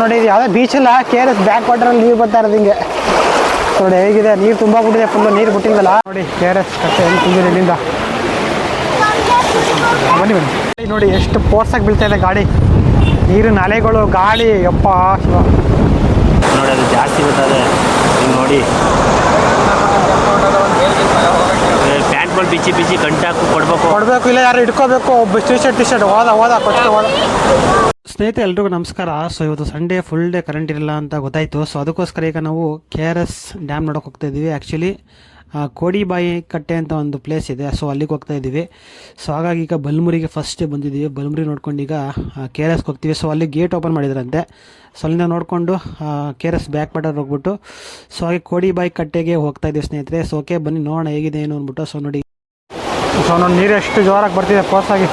ನೋಡಿ ಇದು ಯಾವುದೇ ಬೀಚಲ್ಲ ಕೆ ಆರ್ ಎಸ್ ಬ್ಯಾಕ್ ವಾಟರಲ್ಲಿ ನೀರು ಬರ್ತಾ ಇರೋದು ಹಿಂಗೆ. ನೋಡಿ, ಹೇಗಿದೆ? ನೀರು ತುಂಬ ಬಿಟ್ಟಿದೆ ಫುಲ್ ನೀರು ಬಿಟ್ಟಿಲ್ಲ ನೋಡಿ ಕೆ ಆರ್ ಎಸ್ ಕಟ್ಟೆ ಹೆಂಗೆ ತುಂಬಿದೆ ಇಲ್ಲಿಂದ. ಬನ್ನಿ ಬನ್ನಿ. ನೋಡಿ ಎಷ್ಟು ಫೋರ್ಸಾಗಿ ಬೀಳ್ತಾ ಇದೆ ಗಾಡಿ. ನೀರು, ನಾಲೆಗಳು, ಗಾಳಿ. ಯಪ್ಪ ನೋಡಿ, ಅದು ಜಾಸ್ತಿ ಬರ್ತದೆ ನೋಡಿ. ಪ್ಯಾಂಟ್ಗಳು ಬಿಚ್ಚಿ ಬಿಚ್ಚಿ ಗಂಟಾಕು ಕೊಡ್ಬೇಕು. ಕೊಡಬೇಕು ಇಲ್ಲ ಯಾರು ಇಟ್ಕೋಬೇಕು ಒಬ್ಬ ಟಿ ಶರ್ಟ್ ಟಿ ಶರ್ಟ್ ಹೋದ ಹೋದ ಕೊಟ್ಟು ಹೋದ. ಸ್ನೇಹಿತರೆ ಎಲ್ರಿಗೂ ನಮಸ್ಕಾರ. ಸೊ ಇವತ್ತು ಸಂಡೇ ಫುಲ್ ಡೇ ಕರೆಂಟ್ ಇರಲ್ಲ ಅಂತ ಗೊತ್ತಾಯಿತು. ಸೊ ಅದಕ್ಕೋಸ್ಕರ ಈಗ ನಾವು ಕೆ ಆರ್ ಎಸ್ ಡ್ಯಾಮ್ ನೋಡೋಕೆ ಹೋಗ್ತಾ ಇದ್ದೀವಿ. ಆ್ಯಕ್ಚುಲಿ ಕೋಡಿಬಾಯಿ ಕಟ್ಟೆ ಅಂತ ಒಂದು ಪ್ಲೇಸ್ ಇದೆ. ಸೊ ಅಲ್ಲಿಗೆ ಹೋಗ್ತಾ ಇದ್ದೀವಿ. ಸೊ ಹಾಗಾಗಿ ಈಗ ಬಲ್ಮುರಿಗೆ ಫಸ್ಟ್ ಬಂದಿದ್ದೀವಿ. ಬಲ್ಮುರಿ ನೋಡ್ಕೊಂಡು ಈಗ ಕೆ ಆರ್ ಎಸ್ಗೆ ಹೋಗ್ತೀವಿ. ಸೊ ಅಲ್ಲಿ ಗೇಟ್ ಓಪನ್ ಮಾಡಿದ್ರಂತೆ. ಸೊ ಅಲ್ಲಿಂದ ನೋಡಿಕೊಂಡು K R S back water ಹೋಗ್ಬಿಟ್ಟು ಸೊ ಹಾಗೆ ಕೋಡಿಬಾಯಿ ಕಟ್ಟೆಗೆ ಹೋಗ್ತಾ ಇದ್ದೀವಿ ಸ್ನೇಹಿತರೆ. ಸೊ ಓಕೆ ಬನ್ನಿ, ನೋಡೋಣ ಹೇಗಿದೆ ಏನು ಅಂದ್ಬಿಟ್ಟು. ಸೊ ನೋಡಿ. ಸೊ ನೋಡಿ, ನೀರು ಎಷ್ಟು ಜೋರಾಗಿ ಬರ್ತಿದೆ ಫೋರ್ಸಾಗಿ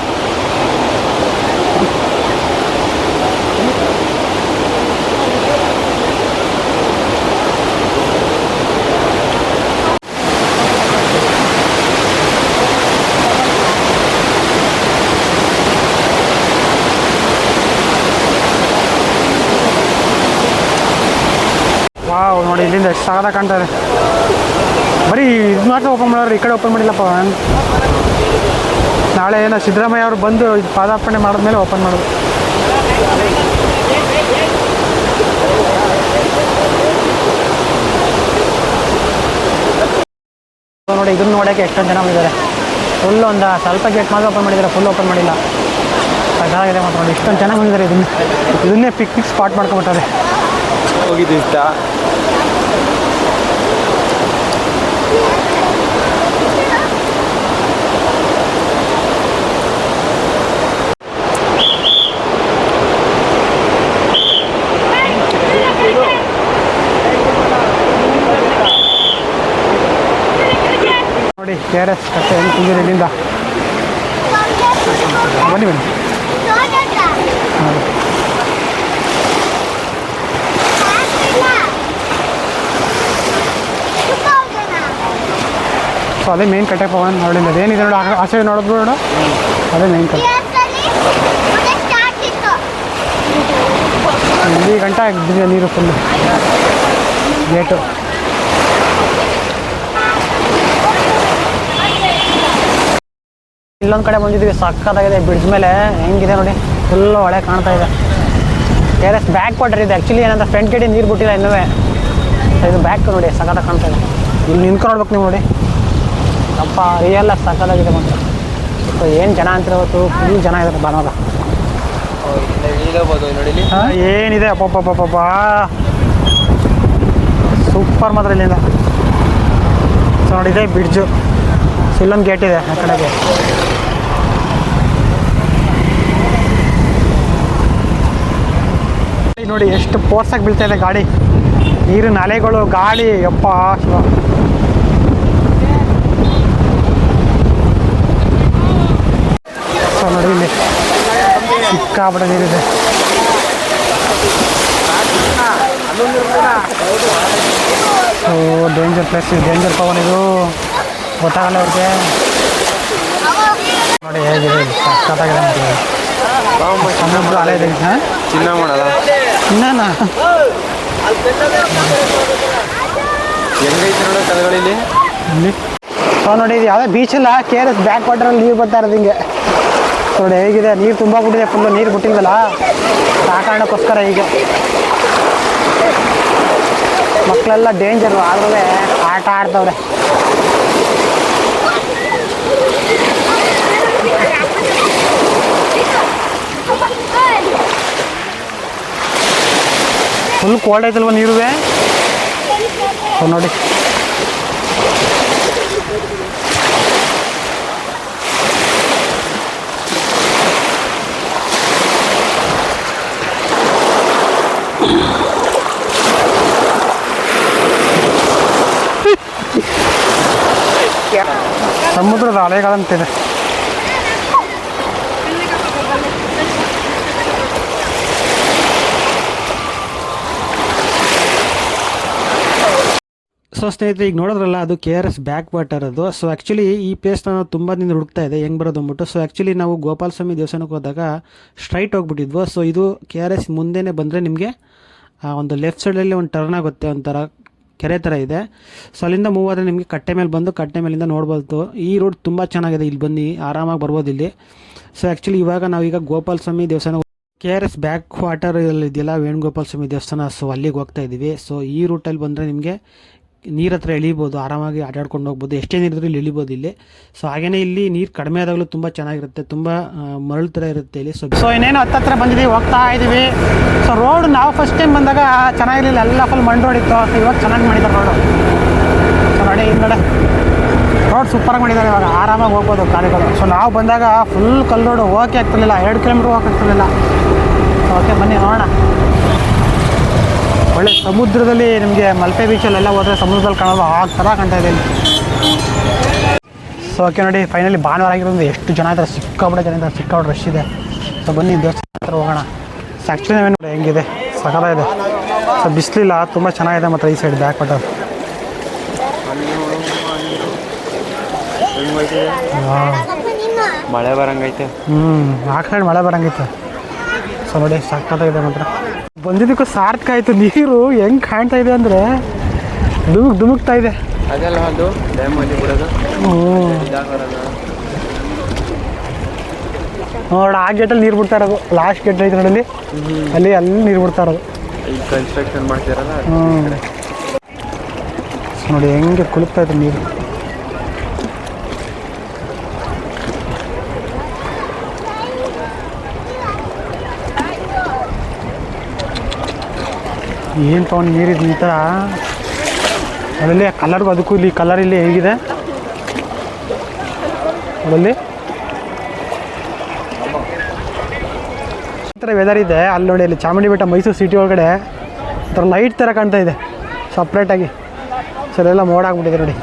ವಾವ್ ನೋಡಿ ಇಲ್ಲಿಂದ ಎಷ್ಟು ಸಾಗದ ಕಾಣ್ತಾರೆ ಬರೀ ಇದು ಮಾತ್ರ ಓಪನ್ ಮಾಡೋರು, ಈ ಕಡೆ ಓಪನ್ ಮಾಡಿಲ್ಲಪ್ಪ. ನಾಳೆ ಏನೋ ಸಿದ್ದರಾಮಯ್ಯ ಅವರು ಬಂದು ಪಾದಾರ್ಪಣೆ ಮಾಡಿದ್ಮೇಲೆ ಓಪನ್ ಮಾಡೋದು. ನೋಡಿ, ಇದನ್ನು ನೋಡೋಕ್ಕೆ ಎಷ್ಟೊಂದು ಜನ ಬಂದಿದ್ದಾರೆ. ಫುಲ್ ಒಂದು ಸ್ವಲ್ಪ ಗೇಟ್ ಮಾತ್ರ ಓಪನ್ ಮಾಡಿದ್ದಾರೆ ಫುಲ್ ಓಪನ್ ಮಾಡಿಲ್ಲ. ಚೆನ್ನಾಗಿದೆ ಮಾತ್ರ ನೋಡಿ, ಇಷ್ಟೊಂದು ಚೆನ್ನಾಗಿ ಬಂದಿದ್ದಾರೆ ಇದನ್ನ. ಇದನ್ನೇ ಪಿಕ್ನಿಕ್ ಸ್ಪಾಟ್ ಮಾಡ್ಕೊಂಬಿಟ್ಟಾರೆ ಹೋಗಿದ್ದು ಇಷ್ಟ. ನೋಡಿ ಕಟ್ಟೆ ಇಲ್ಲಿಂದ? ಬನ್ನಿ ಬನ್ನಿ ಸೊ ಅದೇ ಮೇನ್ ಕಟ್ಟೆ ಪವನ್ ನೋಡಿ ಅದೇನಿದೆ ನೋಡು ಆಸೆ ನೋಡೋದು ನೋಡು. ಅದೇ ಮೇನ್ ಕಟ್ಟೆ. ಇಲ್ಲಿ ಗಂಟೆ ಬಿದ್ದಿದೆ ನೀರು ಫುಲ್ಲು ಗೇಟು ಇಲ್ಲೊಂದು ಕಡೆ ಬಂದಿದ್ದೀವಿ ಸಕ್ಕತ್ತಾಗಿದೆ. ಬ್ರಿಡ್ಜ್ ಮೇಲೆ ಹೆಂಗಿದೆ ನೋಡಿ ಫುಲ್ಲು ಹೊಳೆ ಕಾಣ್ತಾ ಇದೆ. ಟೆರೆಸ್ ಬ್ಯಾಕ್ ವಾಟರ್ ಇದೆ. ಆ್ಯಕ್ಚುಲಿ ಏನಂತ ಫ್ರಂಟ್ ಕಡೆ ನೀರು ಬಿಟ್ಟಿಲ್ಲ ಇನ್ನೂ ಇದು ಬ್ಯಾಕ್ ನೋಡಿ, ಸಕ್ಕತ್ತಾಗಿ ಕಾಣ್ತಾ ಇದೆ. ಇಲ್ಲಿ ನಿಂತ್ಕೊಂಡು ನೋಡ್ಬೇಕು ನೀವು ನೋಡಿ. ಅಪ್ಪ ರಿಯಲ್ ಆಗಿ ಸಕ್ಕತ್ತಾಗಿದೆ ಮಾತ್ರ ಸೊ ಏನು ಜನ ಅಂತ ಇವತ್ತು ಫುಲ್ ಜನ ಇದ್ದಾರೆ ಬಾನೋದ ಏನಿದೆ? ಅಪ್ಪ ಏನಿದೆ ಅಪ್ಪ ಸೂಪರ್ ಮಾತ್ರ ಇಲ್ಲಿಂದ. ಸೊ ನೋಡಿದೆ ಬ್ರಿಡ್ಜು ಸೊ ಇಲ್ಲೊಂದು ಗೇಟ್ ಇದೆ ಆ ಕಡೆಗೆ. ನೋಡಿ ಎಷ್ಟು ಫೋರ್ಸಾಗಿ ಬೀಳ್ತಾ ಇದೆ ಗಾಡಿ. ನೀರು ನಾಲೆಗಳು ಗಾಳಿ. ಯಪ್ಪ ಶಿವ ಸೊ ನೋಡಿ ಇಲ್ಲಿ ಸಿಕ್ಕಾಪಟ್ಟೆ ನೀರಿದೆ so danger place danger Pavan ಇದು. ಗೊತ್ತಾಗಲ್ಲ ಅವ್ರಿಗೆ ನೋಡಿ ಹೇಗಿದೆ ಸಕ್ಕತ್ತಾಗಿದೆ. ಸಮುದ್ರ ಅಲೆ ಇದೆ. ಚಿನ್ನ ಮಾಡಲ್ಲ ಇನ್ನೇನ ಹೆಂಗೈತೆ ನೋಡೋ ಕದಗಳಿಲಿ ಇಲ್ಲಿ? ಸೊ ನೋಡಿ ಇದು ಯಾವುದೇ ಬೀಚ್ ಇಲ್ಲ ಕೆ ಆರ್ ಎಸ್ ಬ್ಯಾಕ್ ವಾಟರಲ್ಲಿ ನೀರು ಬರ್ತಾ ಇರೋದು ಹಿಂಗೆ. ನೋಡಿ ಹೇಗಿದೆ, ನೀರು ತುಂಬ ಬಿಟ್ಟಿದೆ ಫುಲ್ಲು ನೀರು ಬಿಟ್ಟಿಲ್ವಲ್ಲ? ಆ ಕಾರಣಕ್ಕೋಸ್ಕರ ಹೀಗೆ ಮಕ್ಕಳೆಲ್ಲ ಡೇಂಜರು ಆದ್ರೂ ಆಟ ಆಡ್ತವ್ರೆ. Full cold ಐತಲ್ವ ನೀರುವೆ? ನೋಡಿ. ಅಲೆಗಳಂತಿದೆ ಸೊ ಸ್ನೇಹಿತರೆ, ಈಗ ನೋಡಿದ್ರಲ್ಲ, ಅದು K R S back water ಅದು. ಸೊ ಆ್ಯಕ್ಚುಲಿ ಈ ಪ್ಲೇಸ್ನ ನಾವು ತುಂಬ ದಿನ ಹುಡುಕ್ತಾ ಇದೆ ಹೆಂಗೆ ಬರೋದು ಅಂದ್ಬಿಟ್ಟು. ಸೊ ಆ್ಯಕ್ಚುಲಿ ನಾವು ಗೋಪಾಲ ಸ್ವಾಮಿ ದೇವಸ್ಥಾನಕ್ಕೆ ಹೋದಾಗ ಸ್ಟ್ರೈಟ್ ಹೋಗ್ಬಿಟ್ಟಿದ್ವು. ಸೊ ಇದು ಕೆ ಆರ್ ಎಸ್ ಮುಂದೆನೇ ಬಂದರೆ ನಿಮಗೆ ಒಂದು ಲೆಫ್ಟ್ ಸೈಡಲ್ಲಿ ಒಂದು ಟರ್ನ್ ಆಗುತ್ತೆ ಒಂಥರ ಕೆರೆ ಥರ ಇದೆ. ಸೊ ಅಲ್ಲಿಂದ ಮೂವ್ ಆದರೆ ನಿಮಗೆ ಕಟ್ಟೆ ಮೇಲೆ ಬಂದು ಕಟ್ಟೆ ಮೇಲಿಂದ ನೋಡ್ಬೋದು. ಈ ರೋಡ್ ತುಂಬ ಚೆನ್ನಾಗಿದೆ. ಇಲ್ಲಿ ಬನ್ನಿ, ಆರಾಮಾಗಿ ಬರ್ಬೋದು ಇಲ್ಲಿ. ಸೊ ಆ್ಯಕ್ಚುಲಿ ಇವಾಗ ನಾವೀಗ ಗೋಪಾಲ ಸ್ವಾಮಿ ದೇವಸ್ಥಾನ K R S back water ಇದೆಯಲ್ಲ ವೇಣುಗೋಪಾಲ ಸ್ವಾಮಿ ದೇವಸ್ಥಾನ. ಸೊ ಅಲ್ಲಿಗೆ ಹೋಗ್ತಾ ಇದ್ದೀವಿ ಸೊ ಈ ರೂಟಲ್ಲಿ ಬಂದರೆ ನಿಮಗೆ ನೀರ ಹತ್ರ ಎಳಿಬೋದು, ಆರಾಮಾಗಿ ಆಟಾಡ್ಕೊಂಡು ಹೋಗ್ಬೋದು. ಎಷ್ಟೇ ನೀರಿದ್ರೂ ಇಲ್ಲಿ ಇಳಿಬೋದು ಇಲ್ಲಿ. ಸೊ ಹಾಗೆಯೇ ಇಲ್ಲಿ ನೀರು ಕಡಿಮೆ ಆದಾಗಲೂ ತುಂಬ ಚೆನ್ನಾಗಿರುತ್ತೆ, ತುಂಬ ಮರಳು ಥರ ಇರುತ್ತೆ ಇಲ್ಲಿ. ಸೊ ಸೊ ಇನ್ನೇನು ಹತ್ತತ್ರ ಬಂದಿದ್ದೀವಿ ಹೋಗ್ತಾ ಇದ್ದೀವಿ ಸೊ ರೋಡ್ ನಾವು ಫಸ್ಟ್ ಟೈಮ್ ಬಂದಾಗ ಚೆನ್ನಾಗಿರಲಿಲ್ಲ, ಎಲ್ಲ ಫುಲ್ ಮಣ್ಣು ರೋಡ್ ಇತ್ತು. ಸೊ ಇವಾಗ ಚೆನ್ನಾಗಿ ಮಾಡಿದ್ದಾರೆ ರೋಡು ಸೊ ನೋಡಿ ಹಿಂದ್ಗಡೆ ರೋಡ್ ಸೂಪರಾಗಿ ಮಾಡಿದ್ದಾರೆ ಇವಾಗ, ಆರಾಮಾಗಿ ಹೋಗ್ಬೋದು ಗಾಡಿಗಳು. ಸೊ ನಾವು ಬಂದಾಗ ಫುಲ್ ಕಲ್ಲು ರೋಡು ಹೋಗಕ್ಕೆ ಆಗ್ತಿರ್ಲಿಲ್ಲ, ಎರಡು ಕಿಲೋಮೀಟ್ರ್ ಹೋಗಕ್ಕೆ ಆಗ್ತಿರ್ಲಿಲ್ಲ. ಓಕೆ ಬನ್ನಿ, ನೋಡೋಣ. ಒಳ್ಳೆ ಸಮುದ್ರದಲ್ಲಿ ನಿಮಗೆ ಮಲ್ಪೆ ಬೀಚಲ್ಲೆಲ್ಲ ಹೋದರೆ ಸಮುದ್ರದಲ್ಲಿ ಕಾಣೋದು ಆ ಥರ ಕಾಣ್ತಾ ಇದೆ ಇಲ್ಲಿ. ಸೊ ಓಕೆ ನೋಡಿ ಫೈನಲಿ ಭಾನುವಾರ ಆಗಿರೋದು ಎಷ್ಟು ಜನ ಇದ್ದಾರೆ ಸಿಕ್ಕಾಬಿಡ ಜನ ಇದ್ದಾರೆ ಸಿಕ್ಕಾಬಿಡ ರಶ್ ಇದೆ. ಸೊ ಬನ್ನಿ ದೇವಸ್ಥಾನ ಹತ್ರ ಹೋಗೋಣ. ಸೊ ಆ್ಯಕ್ಚುಲಿ ನೋಡಿ ಹೆಂಗಿದೆ? ಸಕಲಾಗಿದೆ ಸೊ ಬಿಸಿಲಿಲ್ಲ ತುಂಬ ಚೆನ್ನಾಗಿದೆ ಮತ್ತು ಈ ಸೈಡ್ ಬ್ಯಾಕ್ ಬಟರ್ ಮಳೆ ಬರಂಗೈತೆ. ಹ್ಞೂ ಆ ಕಡೆ ಮಳೆ ಬರಂಗೈತೆ. ಸೊ ನೋಡಿ ಸಕ್ಕತ್ತಾಗಿದೆ ಮಾತ್ರ. ಬಂದಿದ್ದಕ್ಕೂ ಸಾರ್ಥಕ ಆಯಿತು. ನೀರು ಹೆಂಗ್ ಕಾಣ್ತಾ ಇದೆ ಅಂದರೆ ಧುಮುಕ್ ಧುಮುಕ್ತಾ ಇದೆ. ಅದೆಲ್ಲ ಒಂದು ಡ್ಯಾಮಲ್ಲಿ ಬಿಡೋದು. ಹ್ಞೂ ನೋಡ ಆ ಗೇಟಲ್ಲಿ ನೀರು ಬಿಡ್ತಾ ಇರೋದು. ಲಾಸ್ಟ್ ಗೇಟ್ ಐತೆ ನೋಡಲ್ಲಿ ಅಲ್ಲಿ. ಅಲ್ಲಿ ನೀರು ಬಿಡ್ತಾ ಇರೋದು. ಈಗ ಕನ್ಸ್ಟ್ರಕ್ಷನ್ ಮಾಡ್ತಿರಲ್ಲ? ನೋಡಿ ಹೆಂಗೆ ಕುಳುಕ್ತಾ ಇದೆ ನೀರು. ಏನು ತೊಗೊಂಡು ನೀರಿದೆ ಈ ಥರ ಅದರಲ್ಲಿ ಕಲರ್ ಅದಕ್ಕೂ ಇಲ್ಲಿ ಕಲರ್ ಇಲ್ಲಿ ಹೇಗಿದೆ? ಅದರಲ್ಲಿ? ಈ ಥರ ವೆದರ್ ಇದೆ. ಅಲ್ಲಿ ನೋಡಿ ಅಲ್ಲಿ ಚಾಮುಂಡಿ ಬೆಟ್ಟ, ಮೈಸೂರು ಸಿಟಿ ಒಳಗಡೆ ಒಂಥರ ಲೈಟ್ ಥರ ಕಾಣ್ತಾ ಇದೆ. ಸಪ್ರೇಟಾಗಿ ಸರಿ ಎಲ್ಲ ಮೋಡ ಆಗ್ಬಿಟ್ಟಿದೆ ನೋಡಿ.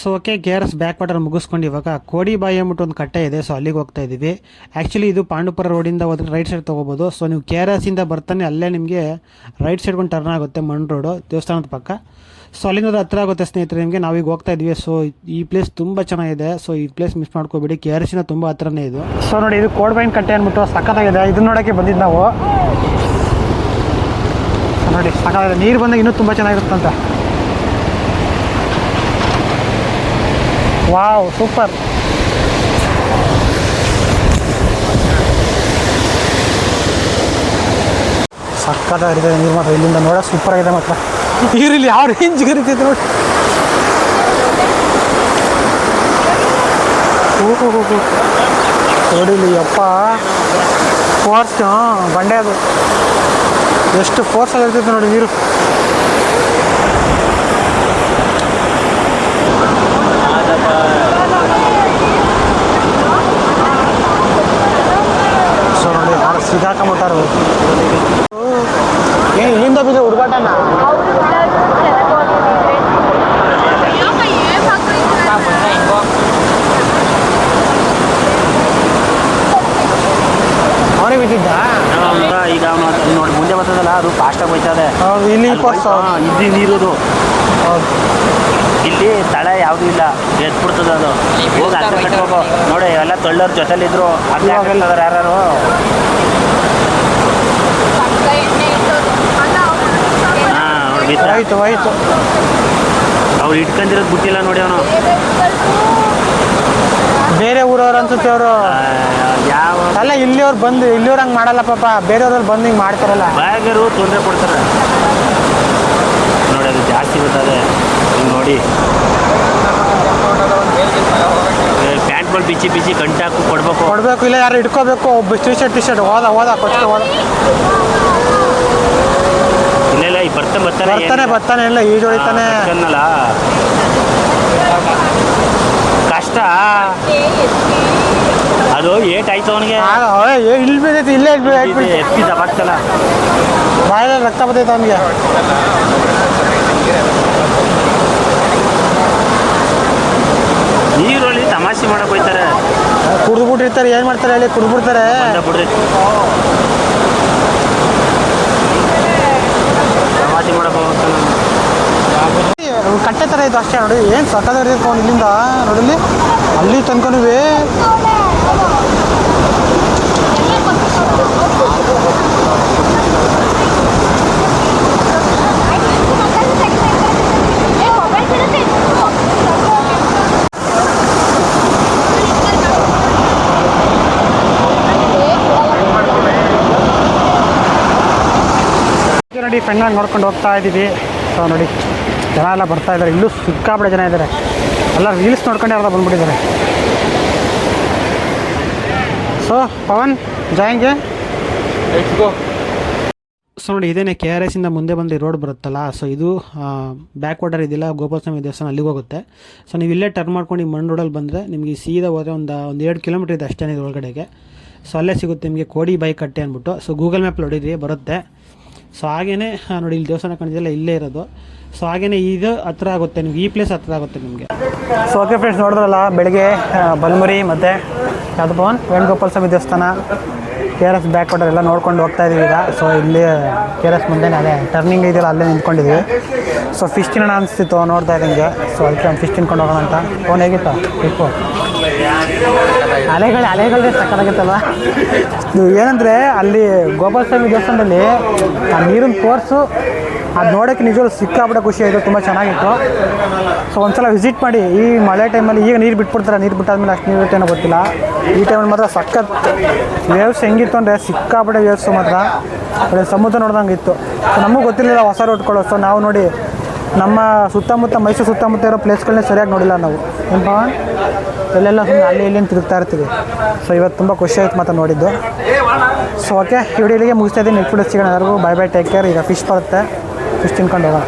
So okay K R S back water ಮುಗಿಸ್ಕೊಂಡು ಇವಾಗ ಕೋಡಿ ಬಾಯಿ ಅಂದ್ಬಿಟ್ಟು ಒಂದು ಕಟ್ಟೆ ಇದೆ. ಸೊ ಅಲ್ಲಿಗೆ ಹೋಗ್ತಾ ಇದ್ದೀವಿ. ಆ್ಯಕ್ಚುಲಿ ಇದು ಪಾಂಡುಪುರ ರೋಡಿಂದ ಹೋದ್ರೆ ರೈಟ್ ಸೈಡ್ ತೊಗೋಬೋದು. ಸೊ ನೀವು ಕೆ ಆರ್ ಎಸ್ಸಿಂದ ಬರ್ತಾನೆ ಅಲ್ಲೇ ನಿಮಗೆ ರೈಟ್ ಸೈಡ್ ಒಂದು ಟರ್ನ್ ಆಗುತ್ತೆ ಮಣ್ಣು ರೋಡು ದೇವಸ್ಥಾನದ ಪಕ್ಕ. ಸೊ ಅಲ್ಲಿಂದ ಹತ್ರ ಆಗುತ್ತೆ ಸ್ನೇಹಿತರೆ ನಿಮಗೆ. ನಾವೀಗ ಹೋಗ್ತಾ ಇದ್ವಿ ಸೊ ಈ ಪ್ಲೇಸ್ ತುಂಬ ಚೆನ್ನಾಗಿದೆ. ಸೊ ಈ ಪ್ಲೇಸ್ ಮಿಸ್ ಮಾಡ್ಕೋಬೇಡಿ. ಕೆ ಆರ್ ಎಸ್ಸಿನ ತುಂಬ ಹತ್ರನೇ ಇದು. ಸೊ ನೋಡಿ, ಇದು ಕೋಡ್ಬೈನ್ ಕಟ್ಟೆ ಅಂದ್ಬಿಟ್ಟು ಸಖತ್ತಾಗಿದೆ. ಇದನ್ನ ನೋಡೋಕ್ಕೆ ಬಂದಿದ್ದು ನಾವು. ನೋಡಿ, ಸಖತ್ತಾಗಿದೆ. ನೀರು ಬಂದಾಗ ಇನ್ನೂ ತುಂಬ ಚೆನ್ನಾಗಿರುತ್ತಂತೆ. ವಾವ್ ಸೂಪರ್ ಸಕ್ಕತ್ತ ಇದೆ ನೀರು ಮಾತ್ರ ಇಲ್ಲಿಂದ ನೋಡ ಸೂಪರ್ ಆಗಿದೆ ಮಾತ್ರ. ನೀರಿಲ್ಲಿ ಯಾವ ರೇಂಜ್ ಹರಿತೈತೆ ನೋಡಿ. ನೋಡಿಲಿ ಅಪ್ಪ ಫೋರ್ಸ್ ಬಂಡೆ ಅದು. ಎಷ್ಟು ಫೋರ್ಸ್ ಆಗಿರ್ತೈತೆ ನೋಡಿ ನೀರು ಸೊ ನೋಡಿ ಯಾರು ಸಿಗಾಕೊಂಬಿಟ್ಟಾರು ಏನು ಇಲ್ಲಿಂದ ಬಿದ್ದು ಹುಡುಗಾಟನ ಬಿದ್ದಿದ್ದ ಈಗ ನೋಡಿ ಮುಂದೆ ಬರ್ತದಲ್ಲ ಅದು ಫಾಸ್ಟಾಗಿ ಹೋಯ್ತದೆ. ಇಲ್ಲಿ ಇಲ್ಲಿ ನೀರುದು. ಇಲ್ಲಿ ತಳ ಯಾವುದೂ ಇಲ್ಲ ಎತ್ಬಿಡ್ತದೆ ಅದು. ಹೋಗಿ ಹತ್ರ ಕಟ್ಬೇಕು ನೋಡಿ ಎಲ್ಲ ತೊಳ್ಳೋರ್ ಜೊತೆಲಿ ಇದ್ರು ಹಾಕಿರ್ತಾರೆ ಯಾರು ಹಾಂ ಅವ್ರು ಬಿದ್ದ ಆಯ್ತು ಆಯ್ತು ಅವ್ರು ಇಟ್ಕೊಂಡಿರೋದು ಬಿಟ್ಟಿಲ್ಲ ನೋಡಿ ಅವನು. ಬೇರೆ ಊರವ್ರು ಅನ್ಸುತ್ತೆ ಅವರು ಯಾವ ಅಲ್ಲ ಇಲ್ಲಿಯವ್ರು ಬಂದು ಇಲ್ಲಿಯವ್ರು ಹಂಗೆ ಮಾಡಲ್ಲ ಪಾಪ. ಬೇರೆಯವ್ರಲ್ಲಿ ಬಂದು ಹಿಂಗೆ ಮಾಡ್ತಾರಲ್ಲ. ಬ್ಯಾಗರು ತೊಂದರೆ ಕೊಡ್ತಾರೆ. ನೋಡಿ ಅದು ಜಾಸ್ತಿ ಬರ್ತದೆ ನೋಡಿ. ನೋಡಿ ಪ್ಯಾಂಟ್ಗಳು ಬಿಚ್ಚಿ ಬಿಚ್ಚಿ ಗಂಟಾಕು ಕೊಡ್ಬೇಕು. ಕೊಡ್ಬೇಕು ಇಲ್ಲ ಯಾರು ಇಟ್ಕೋಬೇಕು ಒಬ್ಬ ಟಿ ಶರ್ಟ್ ಟಿ ಶರ್ಟ್ ಹೋದ ಹೋದ ಕೊಟ್ಟು ಹೋದ ಇಲ್ಲ ಇಲ್ಲ ಈ ಬರ್ತಾನೆ ಬರ್ತಾನೆ ಬರ್ತಾನೆ ಬರ್ತಾನೆ ಇಲ್ಲ ಈಜ್ ಹೊಡಿತಾನೆ. ಅನ್ನಲ್ಲ ಕಷ್ಟ ಅದು ಏಟ್ ಆಯ್ತು ಅವನಿಗೆ ಇಲ್ಲಿ ಬಿದ್ದೈತಿ ಇಲ್ಲೇ ಇಟ್ಬಿಟ್ಟು ಎತ್ತಿ ದಬಾಕ್ತಲ್ಲ ಬಾಯಲ್ಲ ರಕ್ತ ಬರ್ತೈತೆ ಅವನಿಗೆ. ನೀರಲ್ಲಿ ತಮಾಷೆ ಮಾಡಕ್ ಹೋಯ್ತಾರೆ. ಕುಡಿದ್ಬಿಟ್ಟಿರ್ತಾರೆ ಏನು ಮಾಡ್ತಾರೆ ಹೇಳಿ ಕುಡಿದ್ಬಿಡ್ತಾರೆ ಬಂದ ಬಿಡ್ರಿ ತಮಾಷೆ ಮಾಡಕ್ ಹೋಗ್ತಾನೆ ಕಟ್ಟೆ ಥರ ಇದು ಅಷ್ಟೇ ನೋಡಿ. ಏನು ಸಕ್ಕದ ಫೋನ್ ಇಲ್ಲಿಂದ, ನೋಡಿಲ್ಲಿ? ಅಲ್ಲಿ ಇದು ನೋಡಿ ಫ್ರೆಂಡ್ನಾಗ ನೋಡ್ಕೊಂಡು ಹೋಗ್ತಾ ಇದ್ದೀವಿ ಸೊ, ನೋಡಿ. ಜನ ಎಲ್ಲ ಬರ್ತಾ ಇದ್ದಾರೆ. ಇಲ್ಲೂ ಸಿಕ್ಕಾಪಡೆ ಜನ ಇದ್ದಾರೆ. ಎಲ್ಲ ರೀಲ್ಸ್ ನೋಡ್ಕೊಂಡು ಯಾರು ಬಂದ್ಬಿಟ್ಟಿದ್ದಾರೆ. ಸೊ ಪವನ್ ಜಾಯಿಂಗೆ ಸೊ ನೋಡಿ ಇದೇನೆ ಕೆ ಆರ್ ಎಸ್ಸಿಂದ ಮುಂದೆ ಬಂದು ರೋಡ್ ಬರುತ್ತಲ್ಲ ಸೊ ಇದು ಬ್ಯಾಕ್ ವಾಟರ್ ಇದೆಯಲ್ಲ ಗೋಪಾಲಸ್ವಾಮಿ ದೇವಸ್ಥಾನ ಅಲ್ಲಿಗೆ ಹೋಗುತ್ತೆ. ಸೊ ನೀವು ಇಲ್ಲೇ ಟರ್ನ್ ಮಾಡ್ಕೊಂಡು ಈ ಮಣ್ಣು ರೋಡಲ್ಲಿ ಬಂದರೆ ನಿಮಗೆ ಸೀದಾ ಹೋದರೆ ಒಂದು ಒಂದು ಎರಡು ಕಿಲೋಮೀಟರ್ ಇದೆ ಅಷ್ಟೇ ಇದೆ ಒಳಗಡೆಗೆ ಸೊ ಅಲ್ಲೇ ಸಿಗುತ್ತೆ ನಿಮಗೆ ಕೋಡಿ ಬೈಕ್ ಕಟ್ಟೆ ಅಂದ್ಬಿಟ್ಟು. ಸೊ ಗೂಗಲ್ ಮ್ಯಾಪ್ ಹೊಡಿದ್ರಿ ಬರುತ್ತೆ. ಸೊ ಹಾಗೇನೆ ನೋಡಿ, ಇಲ್ಲಿ ದೇವಸ್ಥಾನ ಕಾಣಿದೆಯಲ್ಲ ಇಲ್ಲೇ ಇರೋದು. ಸೊ ಹಾಗೇನೇ ಇದು ಹತ್ರ ಆಗುತ್ತೆ ನಿಮ್ಗೆ, ಈ ಪ್ಲೇಸ್ ಹತ್ರ ಆಗುತ್ತೆ ನಿಮಗೆ. ಸೊ ಓಕೆ ಫ್ರೆಂಡ್ಸ್ ನೋಡಿದ್ರಲ್ಲ, ಬೆಳಗ್ಗೆ ಬಲ್ಮುರಿ ಮತ್ತು ಯಾವುದು ಭವನ್ ವೇಣುಗೋಪಾಲ ಸ್ವಾಮಿ ದೇವಸ್ಥಾನ K R S back water ಎಲ್ಲ ನೋಡ್ಕೊಂಡು ಹೋಗ್ತಾ ಇದೀವಿ ಈಗ. ಸೊ ಇಲ್ಲಿ ಕೆ ಆರ್ ಎಸ್ ಮುಂದೆನೇ ಅದೇ ಟರ್ನಿಂಗ್ ಇದೆಯಲ್ಲ ಅಲ್ಲೇ ನಿಂತ್ಕೊಂಡಿದ್ದೀವಿ ಸೊ ಫಿಶ್ ತಿನ್ನೋಣ ಅನಿಸ್ತಿತ್ತು, ನೋಡ್ತಾ ಇದ್ದಂಗೆ. ಸೊ ಅದಕ್ಕೆ ಫಿಶ್ ತಿನ್ಕೊಂಡು ಹೋಗೋಣ ಅಂತ. ಫೋನ್ ಹೇಗಿತ್ತು? ಟ್ರಿಪ್ಪು ಅಲೆಗಳು, ಅಲೆಗಳೇ ಸಕ್ಕತ್ತಾಗಿತ್ತಲ್ಲ ಇದು ಏನಂದರೆ ಅಲ್ಲಿ ಗೋಪಾಲ ಸ್ವಾಮಿ ದೇವಸ್ಥಾನದಲ್ಲಿ ಆ ನೀರಿನ ಕೋರ್ಸು ಅದು ನೋಡೋಕ್ಕೆ ನಿಜವಾಗ್ಲೂ ಸಿಕ್ಕಾಬಿಡೋ ಖುಷಿ ಆಯಿತು, ತುಂಬ ಚೆನ್ನಾಗಿತ್ತು. ಸೊ ಒಂದ್ಸಲ ವಿಸಿಟ್ ಮಾಡಿ, ಈ ಮಳೆ ಟೈಮಲ್ಲಿ ಈಗ ನೀರು ಬಿಟ್ಬಿಡ್ತಾರೆ, ನೀರು ಬಿಟ್ಟಾದ್ಮೇಲೆ ಅಷ್ಟು ನೀರು ಏನೋ ಗೊತ್ತಿಲ್ಲ. ಈ ಟೈಮಲ್ಲಿ ಮಾತ್ರ ಸಖತ್ ವೇವ್ಸ್ ಹೆಂಗಿತ್ತು ಅಂದರೆ ಸಿಕ್ಕಾಪಟ್ಟೆ ವೇವ್ಸು ಮಾತ್ರ. ಅದೇ ಸಮುದ್ರ ನೋಡ್ದಂಗೆ ಇತ್ತು. ಸೊ ನಮಗೂ ಗೊತ್ತಿರಲಿಲ್ಲ, ಹೊಸ ರೋಡ್ಗಳು ಸೊ ನಾವು ನೋಡಿ ನಮ್ಮ ಸುತ್ತಮುತ್ತ, ಮೈಸೂರು ಸುತ್ತಮುತ್ತ ಇರೋ ಪ್ಲೇಸ್ಗಳನ್ನ ಸರಿಯಾಗಿ ನೋಡಿಲ್ಲ ನಾವು. ಏನಪ್ಪ ಎಲ್ಲೆಲ್ಲ ಅಲ್ಲಿ ಇಲ್ಲಿ ತಿರುಗ್ತಾ ಇರ್ತೀವಿ. ಸೊ ಇವತ್ತು ತುಂಬ ಖುಷಿ ಆಯ್ತು ಮಾತ್ರ ನೋಡಿದ್ದು. ಸೊ ಓಕೆ ವಿಡಿಯೋಲಿಗೆ ಮುಗಿಸ್ತಾ ಇದ್ದೀನಿ. ನೆಕ್ಸ್ಟ್ ಸಿಗೋಣ ಎಲ್ಲರಿಗೂ. ಬೈ ಬೈ ಟೇಕ್ ಕೇರ್ ಈಗ ಫಿಶ್ ಬರುತ್ತೆ. ಫಿಶ್ ತಿನ್ಕೊಂಡು ಹೋಗೋಣ.